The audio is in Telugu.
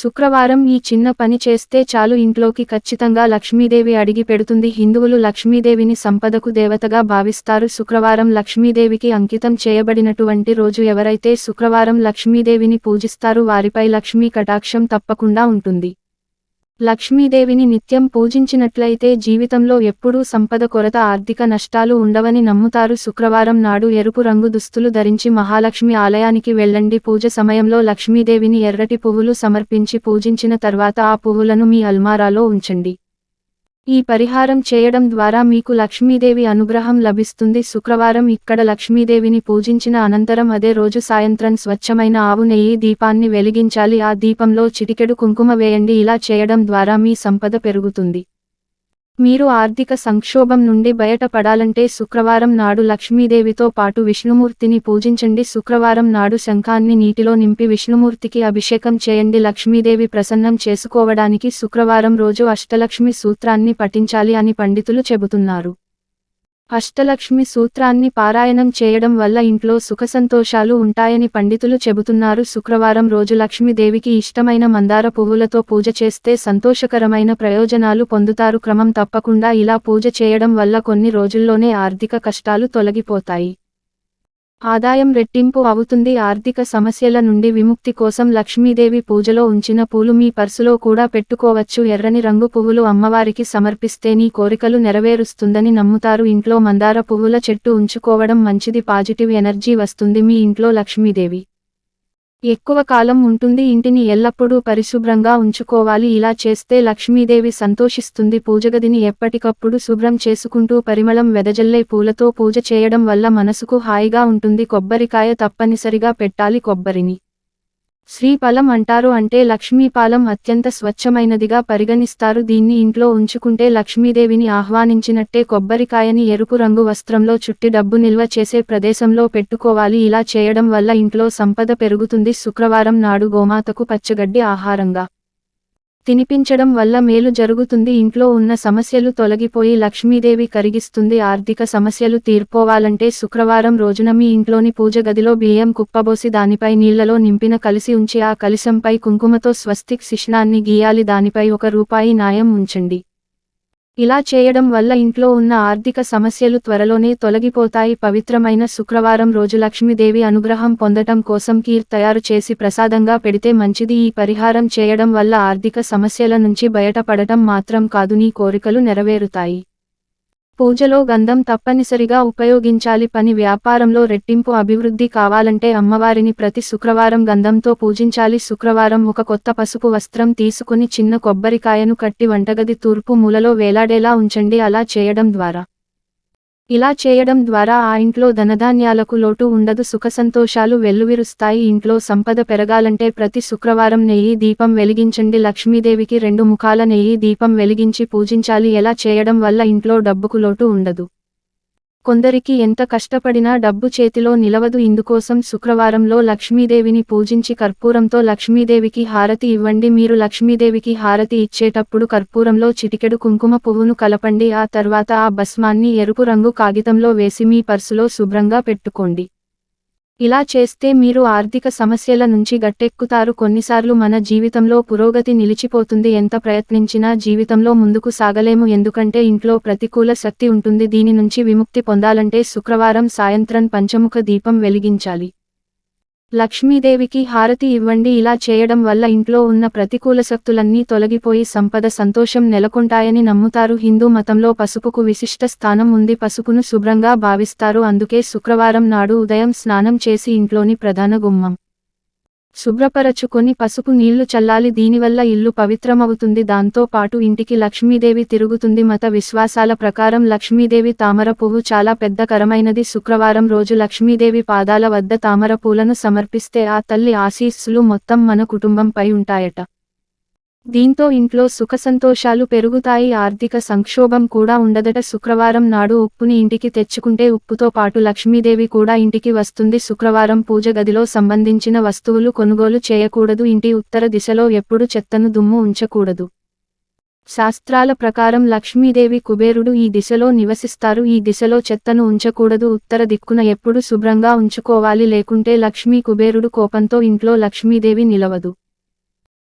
శుక్రవారం ఈ చిన్న పని చేస్తే చాలు ఇంట్లోకి ఖచ్చితంగా లక్ష్మీదేవి అడిగి పెడుతుంది. హిందువులు లక్ష్మీదేవిని సంపదకు దేవతగా భావిస్తారు. శుక్రవారం లక్ష్మీదేవికి అంకితం చేయబడినటువంటి రోజు ఎవరైతే శుక్రవారం లక్ష్మీదేవిని పూజిస్తారు వారిపై లక్ష్మీ కటాక్షం తప్పకుండా ఉంటుంది. లక్ష్మీదేవిని నిత్యం పూజించినట్లయితే జీవితంలో ఎప్పుడూ సంపద కొరత ఆర్థిక నష్టాలు ఉండవని నమ్ముతారు. శుక్రవారం నాడు ఎరుపు రంగు దుస్తులు ధరించి మహాలక్ష్మి ఆలయానికి వెళ్ళండి. పూజ సమయంలో లక్ష్మీదేవిని ఎర్రటి పువ్వులు సమర్పించి పూజించిన తర్వాత ఆ పువ్వులను మీ అల్మారాలో ఉంచండి. ఈ పరిహారం చేయడం ద్వారా మీకు లక్ష్మీదేవి అనుగ్రహం లభిస్తుంది. శుక్రవారం ఇక్కడ లక్ష్మీదేవిని పూజించిన అనంతరం అదే రోజు సాయంత్రం స్వచ్ఛమైన ఆవు నెయ్యి దీపాన్ని వెలిగించాలి. ఆ దీపంలో చిటికెడు కుంకుమ వేయండి. ఇలా చేయడం ద్వారా మీ సంపద పెరుగుతుంది. మీరు ఆర్థిక సంక్షోభం నుండి బయటపడాలంటే శుక్రవారం నాడు లక్ష్మీదేవితో పాటు విష్ణుమూర్తిని పూజించండి. శుక్రవారం నాడు శంఖాన్ని నీటిలో నింపి విష్ణుమూర్తికి అభిషేకం చేయండి. లక్ష్మీదేవి ప్రసన్నం చేసుకోవడానికి శుక్రవారం రోజు అష్టలక్ష్మి సూత్రాన్ని పఠించాలి అని పండితులు చెబుతున్నారు. అష్టలక్ష్మి సూత్రాన్ని పారాయణం చేయడం వల్ల ఇంట్లో సుఖసంతోషాలు ఉంటాయని పండితులు చెబుతున్నారు. శుక్రవారం రోజు లక్ష్మీదేవికి ఇష్టమైన మందార పువ్వులతో పూజ చేస్తే సంతోషకరమైన ప్రయోజనాలు పొందుతారు. క్రమం తప్పకుండా ఇలా పూజ చేయడం వల్ల కొన్ని రోజుల్లోనే ఆర్థిక కష్టాలు తొలగిపోతాయి. ఆదాయం రెట్టింపు అవుతుంది. ఆర్థిక సమస్యల నుండి విముక్తి కోసం లక్ష్మీదేవి పూజలో ఉంచిన పూలు మీ పర్సులో కూడా పెట్టుకోవచ్చు. ఎర్రని రంగు పువ్వులు అమ్మవారికి సమర్పిస్తే నీ కోరికలు నెరవేరుస్తుందని నమ్ముతారు. ఇంట్లో మందార పువ్వుల చెట్టు ఉంచుకోవడం మంచిది. పాజిటివ్ ఎనర్జీ వస్తుంది మీ ఇంట్లో లక్ష్మీదేవి. ఎక్కువ కాలం ఉంటుంది ఇంటిని ఎల్లప్పుడూ పరిశుభ్రంగా ఉంచుకోవాలి. ఇలా చేస్తే లక్ష్మీదేవి సంతోషిస్తుంది. పూజగదిని ఎప్పటికప్పుడు శుభ్రం చేసుకుంటూ పరిమళం వెదజల్లే పూలతో పూజ చేయడం వల్ల మనసుకు హాయిగా ఉంటుంది. కొబ్బరికాయ తప్పనిసరిగా పెట్టాలి. కొబ్బరిని శ్రీఫలం అంటారు అంటే లక్ష్మీపాలం అత్యంత స్వచ్ఛమైనదిగా పరిగణిస్తారు. దీన్ని ఇంట్లో ఉంచుకుంటే లక్ష్మీదేవిని ఆహ్వానించినట్టే కొబ్బరికాయని ఎరుపు రంగు వస్త్రంలో చుట్టి డబ్బు నిల్వ చేసే ప్రదేశంలో పెట్టుకోవాలి. ఇలా చేయడం వల్ల ఇంట్లో సంపద పెరుగుతుంది. శుక్రవారం నాడు గోమాతకు పచ్చగడ్డి ఆహారంగా తినిపించడం వల్ల మేలు జరుగుతుంది. ఇంట్లో ఉన్న సమస్యలు తొలగిపోయి లక్ష్మీదేవి కరిగిస్తుంది. ఆర్థిక సమస్యలు తీర్పోవాలంటే శుక్రవారం రోజున మీ ఇంట్లోని పూజ గదిలో బియ్యం కుప్పబోసి దానిపై నీళ్ళలో నింపిన కలిసి ఉంచి ఆ కలిసంపై కుంకుమతో స్వస్తిక్ శిష్ణాన్ని గీయాలి. దానిపై ఒక రూపాయి నాయం ఉంచండి. ఇలా చేయడం వల్ల ఇంట్లో ఉన్న ఆర్థిక సమస్యలు త్వరలోనే తొలగిపోతాయి. పవిత్రమైన శుక్రవారం రోజు లక్ష్మీదేవి అనుగ్రహం పొందటం కోసం కీర్ తయారు చేసి ప్రసాదంగా పెడితే మంచిది. ఈ పరిహారం చేయడం వల్ల ఆర్థిక సమస్యల నుంచి బయటపడటం మాత్రం కాదు. నీ కోరికలు నెరవేరుతాయి. పూజలో గంధం తప్పనిసరిగా ఉపయోగించాలి. పని వ్యాపారంలో రెట్టింపు అభివృద్ధి కావాలంటే అమ్మవారిని ప్రతి శుక్రవారం గంధంతో పూజించాలి. శుక్రవారం ఒక కొత్త పసుపు వస్త్రం తీసుకుని చిన్న కొబ్బరికాయను కట్టి వంటగది తూర్పు మూలలో వేలాడేలా ఉంచండి. అలా చేయడం ద్వారా ఇలా చేయడం ద్వారా ఆ ఇంట్లో ధనధాన్యాలకు లోటు ఉండదు సుఖసంతోషాలు వెల్లువిరుస్తాయి. ఇంట్లో సంపద పెరగాలంటే ప్రతి శుక్రవారం నెయ్యి దీపం వెలిగించండి. లక్ష్మీదేవికి రెండు ముఖాల నెయ్యి దీపం వెలిగించి పూజించాలి. ఎలా చేయడం వల్ల ఇంట్లో డబ్బుకు లోటు ఉండదు? కొందరికి ఎంత కష్టపడినా డబ్బు చేతిలో నిలవదు. ఇందుకోసం శుక్రవారంలో లక్ష్మీదేవిని పూజించి కర్పూరంతో లక్ష్మీదేవికి హారతి ఇవ్వండి. మీరు లక్ష్మీదేవికి హారతి ఇచ్చేటప్పుడు కర్పూరంలో చిటికెడు కుంకుమ పువ్వును కలపండి. ఆ తర్వాత ఆ భస్మాన్ని ఎరుపు రంగు కాగితంలో వేసి మీ పర్సులో శుభ్రంగా పెట్టుకోండి. ఇలా చేస్తే మీరు ఆర్థిక సమస్యల నుంచి గట్టెక్కుతారు. కొన్నిసార్లు మన జీవితంలో పురోగతి నిలిచిపోతుంది. ఎంత ప్రయత్నించినా జీవితంలో ముందుకు సాగలేము. ఎందుకంటే ఇంట్లో ప్రతికూల శక్తి ఉంటుంది. దీని నుంచి విముక్తి పొందాలంటే శుక్రవారం సాయంత్రం పంచముఖ దీపం వెలిగించాలి. లక్ష్మీదేవికి హారతి ఇవ్వండి. ఇలా చేయడం వల్ల ఇంట్లో ఉన్న ప్రతికూల శక్తులన్నీ తొలగిపోయి సంపద సంతోషం నెలకొంటాయని నమ్ముతారు. హిందూ మతంలో పసుపుకు విశిష్ట స్థానం ఉంది. పసుపును శుభ్రంగా భావిస్తారు. అందుకే శుక్రవారం నాడు ఉదయం స్నానం చేసి ఇంట్లోని ప్రధాన గుమ్మం శుభ్రపరచుకొని పసుపు నీళ్ళు చల్లాలి. దీనివల్ల ఇల్లు పవిత్రమవుతుంది. దాంతో పాటు ఇంటికి లక్ష్మీదేవి తిరుగుతుంది. మత విశ్వాసాల ప్రకారం లక్ష్మీదేవి తామర పువ్వు చాలా పెద్ద కరమైనది. శుక్రవారం రోజు లక్ష్మీదేవి పాదాల వద్ద తామర పూలను సమర్పిస్తే ఆ తల్లి ఆశీస్సులు మొత్తం మన కుటుంబంపై ఉంటాయట. దీంతో ఇంట్లో సుఖసంతోషాలు పెరుగుతాయి ఆర్థిక సంక్షోభం కూడా ఉండదట. శుక్రవారం నాడు ఉప్పుని ఇంటికి తెచ్చుకుంటే ఉప్పుతో పాటు లక్ష్మీదేవి కూడా ఇంటికి వస్తుంది. శుక్రవారం పూజ గదిలో సంబంధించిన వస్తువులు కొనుగోలు చేయకూడదు. ఇంటి ఉత్తర దిశలో ఎప్పుడు చెత్తను దుమ్ము ఉంచకూడదు. శాస్త్రాల ప్రకారం లక్ష్మీదేవి కుబేరుడు ఈ దిశలో నివసిస్తారు. ఈ దిశలో చెత్తను ఉంచకూడదు. ఉత్తర దిక్కున ఎప్పుడు శుభ్రంగా ఉంచుకోవాలి. లేకుంటే లక్ష్మీ కుబేరుడు కోపంతో ఇంట్లో లక్ష్మీదేవి నిలవదు.